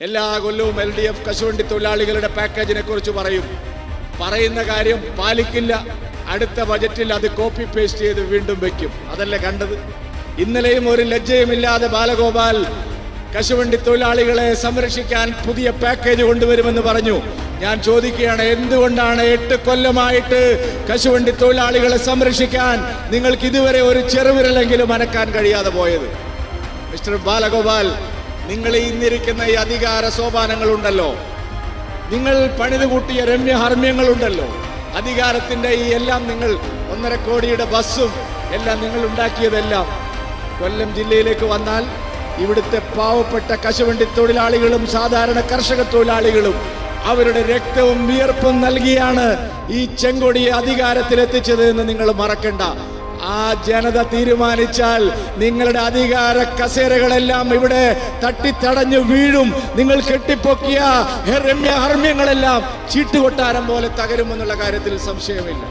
എല്ലാ കൊല്ലവും L D F കശുവണ്ടി തൊഴിലാളികളുടെ പാക്കേജിനെ കുറിച്ച് പറയും. പറയുന്ന കാര്യം പാലിക്കില്ല. അടുത്ത ബജറ്റിൽ അത് കോപ്പി പേസ്റ്റ് ചെയ്ത് വീണ്ടും വെക്കും. അതല്ലേ കണ്ടത്? ഇന്നലെയും ഒരു ലജ്ജയുമില്ലാതെ ബാലഗോപാൽ കശുവണ്ടി തൊഴിലാളികളെ സംരക്ഷിക്കാൻ പുതിയ പാക്കേജ് കൊണ്ടുവരുമെന്ന് പറഞ്ഞു. ഞാൻ ചോദിക്കുകയാണ് എന്തുകൊണ്ടാണ് എട്ട് കൊല്ലമായിട്ട് കശുവണ്ടി തൊഴിലാളികളെ സംരക്ഷിക്കാൻ നിങ്ങൾക്ക് ഇതുവരെ ഒരു ചെറുവിരലെങ്കിലും അനക്കാൻ കഴിയാതെ പോയത്? മിസ്റ്റർ ബാലഗോപാൽ നിങ്ങൾ ഇന്നിരിക്കുന്ന ഈ അധികാര സോപാനങ്ങളുണ്ടല്ലോ. നിങ്ങൾ പണിത് കൂട്ടിയ രമ്യഹർമ്മ്യങ്ങളുണ്ടല്ലോ. അധികാരത്തിന്റെ ഈ എല്ലാം നിങ്ങൾ ഒന്നര കോടിയുടെ ബസ്സും എല്ലാം നിങ്ങൾ ഉണ്ടാക്കിയതെല്ലാം കൊല്ലം ജില്ലയിലേക്ക് വന്നാൽ ഇവിടുത്തെ പാവപ്പെട്ട കശുവണ്ടി തൊഴിലാളികളും സാധാരണ കർഷക തൊഴിലാളികളും അവരുടെ രക്തവും വിയർപ്പും നൽകിയാണ് ഈ ചെങ്കൊടിയെ അധികാരത്തിലെത്തിച്ചത് എന്ന് നിങ്ങൾ മറക്കണ്ട. ആ ജനത തീരുമാനിച്ചാൽ നിങ്ങളുടെ അധികാര കസേരകളെല്ലാം ഇവിടെ തട്ടിത്തടഞ്ഞു വീഴും. നിങ്ങൾ കെട്ടിപ്പൊക്കിയ രമ്യ ഹർമ്യങ്ങളെല്ലാം ചീട്ടുകൊട്ടാരം പോലെ തകരുമെന്നുള്ള കാര്യത്തിൽ സംശയമില്ല.